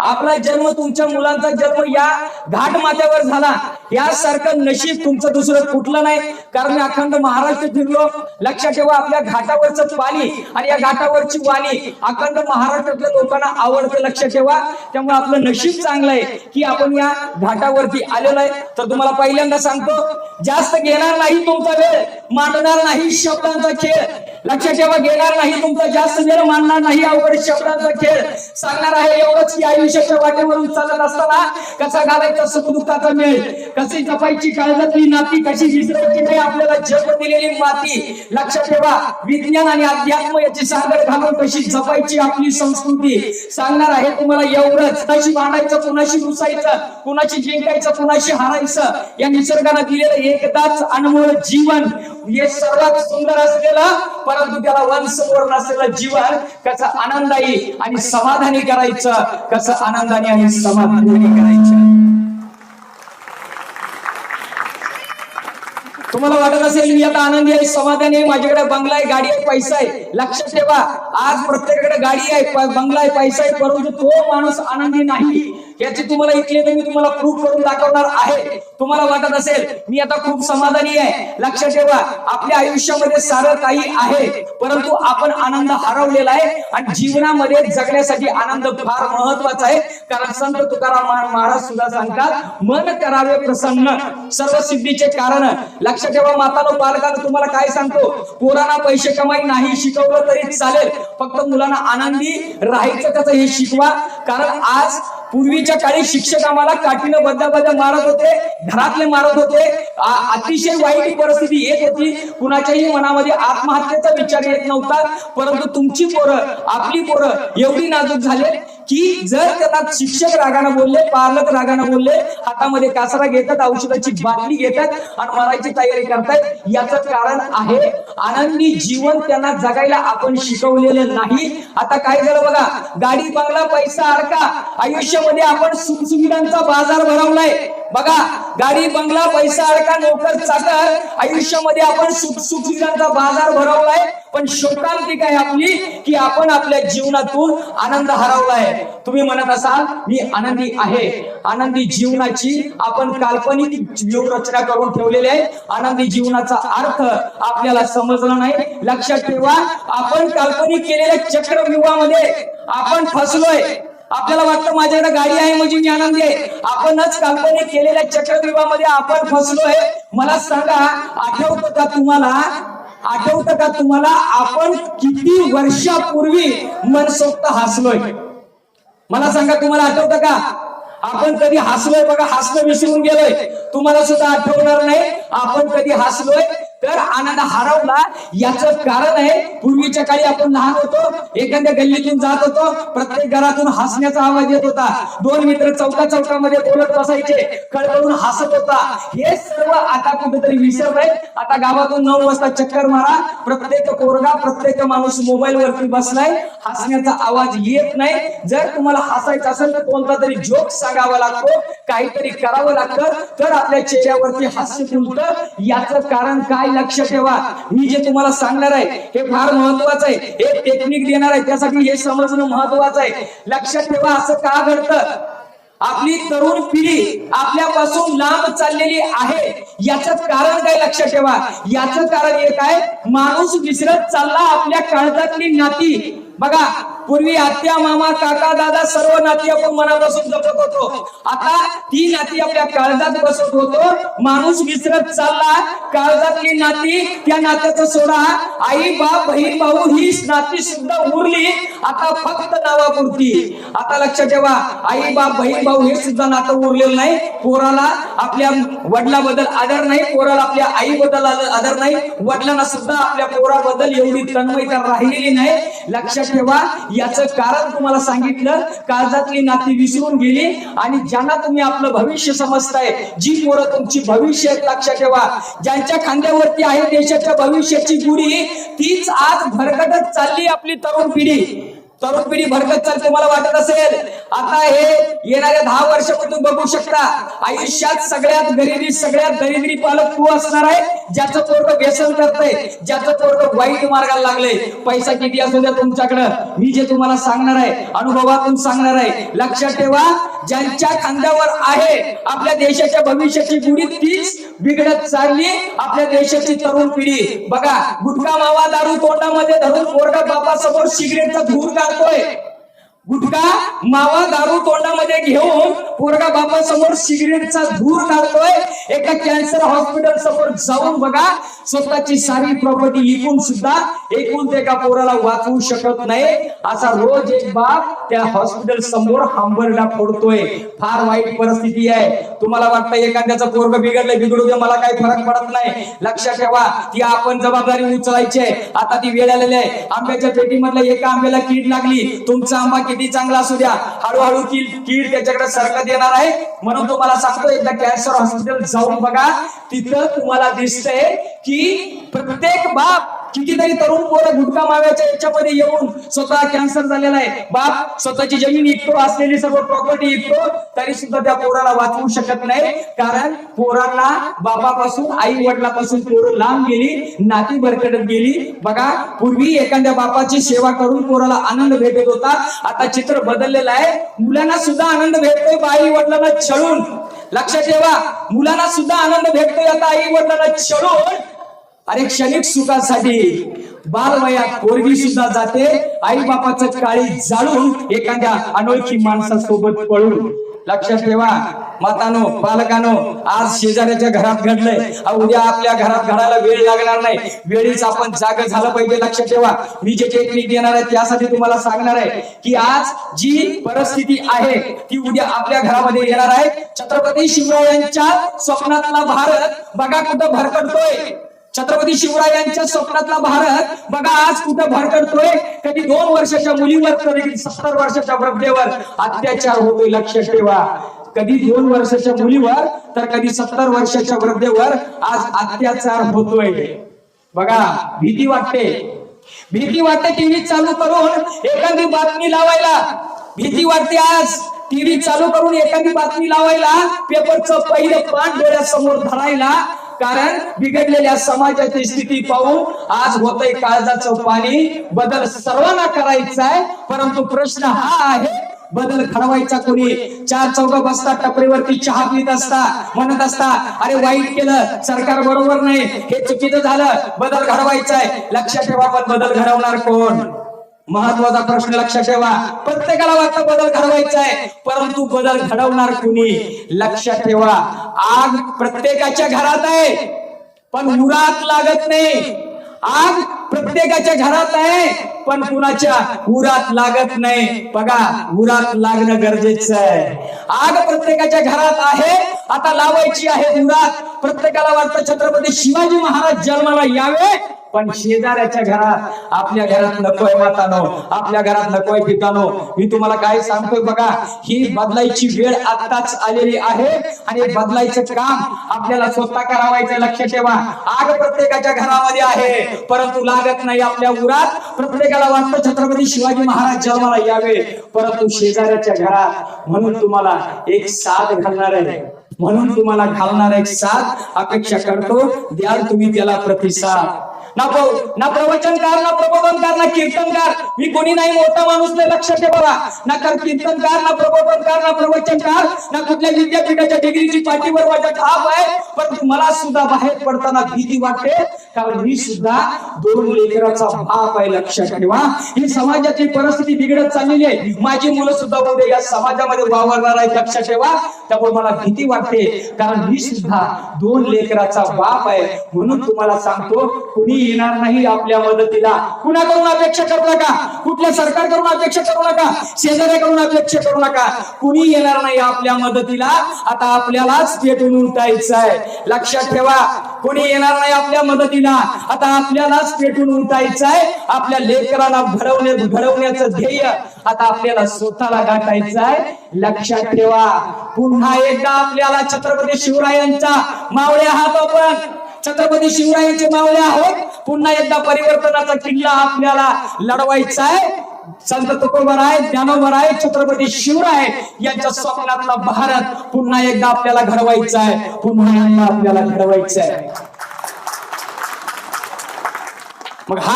आपला जन्म तुमच्या मुलांचा जन्म या घाट माथ्यावर झाला. यासारखं नशीब तुमचं दुसरं कुठलं नाही. कारण मी अखंड महाराष्ट्र फिरलो. लक्षात ठेवा आपल्या घाटावरचं पाणी आणि या घाटावरची वाणी अखंड महाराष्ट्रातल्या लोकांना आवडतं लक्षात ठेवा. त्यामुळे आपलं नशीब चांगलं आहे की आपण या घाटावरती आलेलो आहे. तर तुम्हाला पहिल्यांदा सांगतो जास्त घेणार नाही तुमचा वेळ मांडणार नाही शब्दांचा खेळ. लक्षात ठेवा घेणार नाही तुमचा जास्त वेळ मानणार नाही अवघड शब्दांचा खेळ. सांगणार आहे एवढंच की आयुष्याच्या वाटेवरून चालत असताना कसा घालायचा सुख दुःखाचा मेळ कशी जपायची काळजातली नाती कशी विसरायची नाही आपल्याला जन्म दिलेली माती. लक्षात ठेवा विज्ञान आणि अध्यात्म याची सागर घालून कशी जपायची आपली संस्कृती. सांगणार आहे तुम्हाला एवढंच कुणाशी भांडायचं कुणाशी रुसायचं कुणाशी जिंकायचं कुणाशी हारायचं. या निसर्गानं दिलेलं एकदाच अनमोल जीवन. हे सर्वात सुंदर असलेलं परंतु त्याला वंशवर असलेलं जीवन कसं आनंदायी आणि समाधानी करायचं. कसं आनंदाने आणि समाधानी करायचं. तुम्हाला वाटत असेल मी आता आनंदी आहे समाधानी आहे माझ्याकडे बंगला आहे गाडी आहे पैसा आहे. लक्षात ठेवा आज प्रत्येकाकडे गाडी आहे बंगला आहे पैसा आहे परंतु तो माणूस आनंदी नाही. याची तुम्हाला इथले तर मी तुम्हाला प्रूफ करून दाखवणार आहे. तुम्हाला वाटत असेल मी आता खूप समाधानी आहे. लक्षात ठेवा आपल्या आयुष्यामध्ये सारं काही आहे परंतु आपण आनंद हरवलेला आहे आणि जीवनामध्ये जगण्यासाठी आनंद फार महत्त्वाचा आहे. कारण संत तुकाराम महाराज सुद्धा सांगतात मन करावे प्रसन्न. सर्व सिद्धीचे कारण. लक्षात ठेवा मातानो पालकानं तुम्हाला काय सांगतो? पोरांना पैसे कमाई नाही शिकवलं तरी चालेल. फक्त मुलांना आनंदी राहायचं कसं हे शिकवा. कारण आज पूर्वीच्या काळी शिक्षक आम्हाला काठीनं बद्दा बद्दा मारत होते घरातले मारत होते. अतिशय वाईट परिस्थिती येत होती. कुणाच्याही मनामध्ये आत्महत्येचा विचार येत नव्हता. परंतु तुमची पोरं आपली पोरं एवढी नाजूक झाले. की जर त्यांना शिक्षक रागानं बोलले पालक रागानं बोलले हातामध्ये कासरा घेतात औषधाची बाटली घेतात आणि मरायची तयारी करतायत याचं कारण आहे आनंदी जीवन त्यांना जगायला आपण शिकवलेलं नाही. आता काय झालं बघा गाडी बंगला पैसा अडका आयुष्यामध्ये आपण सुखसुविधांचा बाजार भरवलाय. बघा गाडी बंगला पैसा अडका नोकर चाकर आयुष्यामध्ये आपण सुख सुखसुविधांचा बाजार भरवलाय. पण शोकांतिक आहे आपली? की आपण आपल्या जीवनातून आनंद हरवलाय. तुम्ही म्हणत असाल मी आनंदी आहे. आनंदी जीवनाची आपण काल्पनिक व्यूहरचना करून ठेवलेली आहे. आनंदी जीवनाचा अर्थ आपल्याला समजला नाही. लक्षात ठेवा आपण काल्पनिक केलेल्या चक्रव्यूहामध्ये आपण फसलोय. आपल्याला वाटतं माझ्याकडे गाडी आहे म्हणजे मी आनंदी आहे आपणच काल्पनिक केलेल्या चक्रव्यूहामध्ये आपण फसलोय. मला सांगा आठवतं का तुम्हाला? आठवतं का तुम्हाला? आपण किती वर्षापूर्वी मनसोक्त हसलोय? मला सांगा तुम्हाला आठवतं का? आपण कधी हसलोय बघा हसणं विसरून गेलोय. तुम्हाला सुद्धा आठवणार नाही आपण कधी हसलोय? तर आनंद हरवला. याच कारण आहे पूर्वीच्या काळी आपण लहान होतो एखाद्या गल्लीतून जात होतो प्रत्येक घरातून हसण्याचा आवाज येत होता. दोन मित्र चौका चौकामध्ये बोलत बसायचे कळकळून हसत होता. हे सर्व आता कुठेतरी विसरलंय आता गावातून नऊ वाजता चक्कर मारा. प्रत्येक कोरगा प्रत्येक माणूस मोबाईल वरती बसलाय. हसण्याचा आवाज येत नाही. जर तुम्हाला हसायचं असेल तर कोणता तरी जोक सांगावा लागतो. काहीतरी करावं लागतं. तर आपल्या चेहऱ्यावरती हास्य फुलतं. याच कारण काय लक्ष ठेवा. मी जे तुम्हाला सांगणार आहे हे फार महत्वाचं आहे. हे टेक्निक देणार आहे त्यासाठी हे समजणं महत्वाचं आहे. लक्षात ठेवा असं का घडतं? आपली तरुण पिढी आपल्यापासून लांब चाललेली आहे. याच कारण काय लक्षात ठेवा? याच कारण एक आहे माणूस विसरत चालला आपल्या काळजातली नाती. बघा पूर्वी आत्या मामा काका दादा सर्व नाती आपण मनापासून जपत होतो. आता ती नाती आपल्या काळजात बसत होतो. माणूस विसरत चालला. काळजातली नाती त्या नात्याचं सोडा. आई बाप बहीण भाऊ ही नाती सुद्धा उरली. आता फक्त नावापुरती. आता लक्षात ठेवा आई बाप बहीण भाऊ हे सुद्धा नातं उरलेलं नाही. पोराला आपल्या वडिलाबद्दल आदर नाही. पोराला आपल्या आई बद्दल आदर नाही. वडिलांना सुद्धा आपल्या पोराबद्दल एवढी तन्मयता राहिलेली नाही. लक्षात ठेवा याचं कारण तुम्हाला सांगितलं. काळजातली नाती विसरून गेली आणि ज्या ज्यांना तुम्ही आपलं भविष्य समजताय जी पोरं तुमची भविष्य लक्षात ठेवा. ज्यांच्या खांद्यावरती आहे देशाच्या भविष्याची गुढी तीच आज भरकटत चालली आपली तरुण पिढी. तरुण पिढी भरकत चालते मला वाटत असेल? आता हे येणाऱ्या दहा वर्षापासून बघू शकता. आयुष्यात सगळ्यात गरिबी सगळ्यात दरिद्री पालक तू असणार आहे ज्याचं पोरग व्यसन करतंय ज्याचं पोरग वाईट मार्गाला लागले पैसा किती असू द्या तुमच्याकडं. मी जे तुम्हाला सांगणार आहे अनुभवातून सांगणार आहे. लक्षात ठेवा ज्यांच्या खांद्यावर आहे आपल्या देशाच्या भविष्याची गुढी तीच बिघडत चालली आपल्या देशाची तरुण पिढी. बघा गुटखा मावा दारू तोंडामध्ये धरून बाबा बापासमोर सिगरेटचा धूर काढतोय गुटखा मावा दारू तोंडामध्ये घेऊन पोरगा बापासमोर सिगरेटचा धूर काढतोय. एका कॅन्सर हॉस्पिटल समोर जाऊन बघा. स्वतःची सारी प्रॉपर्टी विकून सुद्धा एकूण ते एका पोराला वाचवू शकत नाही. असा रोज एक बाप त्या हॉस्पिटल समोर हांबरडा फोडतोय. फार वाईट परिस्थिती आहे. तुम्हाला वाटतं एखाद्याचं पोरग बिघडलं बिघडू दे मला काही फरक पडत नाही. लक्षात ठेवा ती आपण जबाबदारी उचलायची आहे. आता ती वेळ आलेली आहे. आंब्याच्या पेटीमधल्या एका आंब्याला कीड लागली. तुमचा आंबा किती चांगला असू द्या. हळूहळू की कीड त्याच्याकडे सरकत येणार आहे. म्हणून तुम्हाला सांगतो एकदा कॅन्सर हॉस्पिटल जाऊन बघा. तिथं तुम्हाला दिसतंय की प्रत्येक बाप कितीतरी तरुण पोरं गुटखा माव्याच्या याच्यामध्ये येऊन स्वतः कॅन्सर झालेला आहे. बाप स्वतःची जमीन इकतो असलेली सर्व प्रॉपर्टी इकतो तरी सुद्धा त्या पोराला वाचवू शकत नाही. कारण पोरांना बापापासून आई वडिलापासून पोरं लांब गेली नाती भरकडत गेली. बघा पूर्वी एखाद्या बापाची सेवा करून पोराला आनंद भेटत होता. आता चित्र बदललेलं आहे. मुलांना सुद्धा आनंद भेटतोय आई वडिलांना छळून. लक्षात ठेवा मुलांना सुद्धा आनंद भेटतोय आता आई वडिलांना छळून. अरे क्षणिक सुखासाठी बालवयात पोरगी सुद्धा जाते. आई बापाचं काळी जाळून एखाद्या अनोळखी माणसासोबत पळून. लक्षात ठेवा मातानो बालकानो आज शेजाऱ्याच्या घरात घडलंय. उद्या आपल्या घरात घडायला वेळ लागणार नाही. वेळीच आपण जाग झालं पाहिजे लक्षात ठेवा. मी जे टेक्निक देणार आहे त्यासाठी तुम्हाला सांगणार आहे की आज जी परिस्थिती आहे ती उद्या आपल्या घरामध्ये येणार आहे. छत्रपती शिवरायांच्या स्वप्नातला भारत बघा कुठं भरकटतोय. छत्रपती शिवरायांच्या स्वप्नातला भारत बघा आज कुठं भरकडतोय कधी दोन वर्षाच्या मुलीवर तर कधी सत्तर वर्षाच्या वृद्धेवर अत्याचार होतोय लक्षात ठेवा. कधी दोन वर्षाच्या मुलीवर तर कधी सत्तर वर्षाच्या वृद्धेवर आज अत्याचार होतोय. बघा भीती वाटते. भीती वाटते टीव्ही चालू करून एखादी बातमी लावायला. भीती वाटते आज टीव्ही चालू करून एखादी बातमी लावायला पेपरचं पहिलं पान डोळ्यासमोर धरायला. कारण बिघडलेल्या समाजाची स्थिती पाहून आज होतय काळजाचं पाणी. बदल सर्वांना करायचा आहे परंतु प्रश्न हा आहे बदल घडवायचा कोणी? चार चौघ बसता टपरीवरती चहा पित असता म्हणत असता अरे वाईट केलं सरकार बरोबर नाही हे चुकीचं झालं बदल घडवायचा आहे. लक्षात ठेवा पण बदल घडवणार कोण? महत्त्वाचा प्रश्न लक्षात ठेवा. प्रत्येकाला वाटतं बदल घडवायचा आहे परंतु बदल घडवणार कुणी? लक्षात ठेवा. आग प्रत्येकाच्या घरात आहे पण मुळात लागत नाही. आग प्रत्येकाच्या घरात आहे पण कुणाच्या उरात लागत नाही. बघा उरात लागणं गरजेचं आहे. आग प्रत्येकाच्या घरात आहे आता लावायची आहे उरात प्रत्येकाला वाटतं छत्रपती शिवाजी महाराज जन्माला यावे पण शेजाऱ्याच्या घरात आपल्या घरात नकोय मातानो आपल्या घरात नकोय पितानो. मी तुम्हाला काय सांगतोय बघा ही बदलायची वेळ आताच आलेली आहे आणि बदलायचं काम आपल्याला स्वतः करावायचं लक्ष ठेवा. आग प्रत्येकाच्या घरामध्ये आहे परंतु लागत नाही आपल्या उरात. प्रत्येकाला वाटतं छत्रपती शिवाजी महाराज जन्माला यावे. परंतु शेजाऱ्याच्या घरात म्हणून तुम्हाला एक साथ घालणार आहे. म्हणून तुम्हाला घालणार एक साथ अपेक्षा करतो. द्याल तुम्ही त्याला प्रतिसाद. ना प्र- ना प्रवचनकार ना प्रबोधनकार ना कीर्तनकार. मी कोणी नाही मोठा माणूस नाही लक्ष ठेवा ना कीर्तनकार ना प्रबोधनकार ना प्रवचनकार ना कुठल्या विद्यापीठाच्या डिग्रीची पाठीवर माझ्या ठाप आहे. पण मला सुद्धा बाहेर पडताना भीती वाटते. कारण मी सुद्धा दोन लेकराचा बाप आहे लक्षात ठेवा. ही समाजाची परिस्थिती बिघडत चाललेली आहे. माझी मुलं सुद्धा उद्या या समाजामध्ये वावरणार आहेत लक्षात ठेवा. त्यामुळे मला भीती वाटते. कारण मी सुद्धा दोन लेकराचा बाप आहे. म्हणून तुम्हाला सांगतो कुणी येणार नाही आपल्या मदतीला. कुणाकडून अपेक्षा करू नका? कुठल्या सरकारकडून अपेक्षा करू नका? शेजाऱ्याकडून अपेक्षा करू नका. कुणी येणार नाही आपल्या मदतीला. आता आपल्यालाच पेटून उठायचं आहे लक्षात ठेवा कोणी येणार नाही आपल्या मदतीला. आता आपल्यालाच पेटून उठायचं आहे आपल्या लेकरांना घडवणे घडवण्याचं ध्येय आता आपल्याला स्वतःला गाठायचं आहे लक्षात ठेवा पुन्हा एकदा आपल्याला छत्रपती शिवरायांचा मावळ्या आहात आपण. छत्रपती शिवरायांचे मावळे आहोत. पुन्हा एकदा परिवर्तनाचा किल्ला आपल्याला लढवायचा आहे. संत तुकोबराय ज्ञानोबराय छत्रपती शिवराय यांच्या स्वप्नातला भारत पुन्हा एकदा आपल्याला घडवायचा आहे. पुन्हा एकदा आपल्याला घडवायचा आहे. मग हा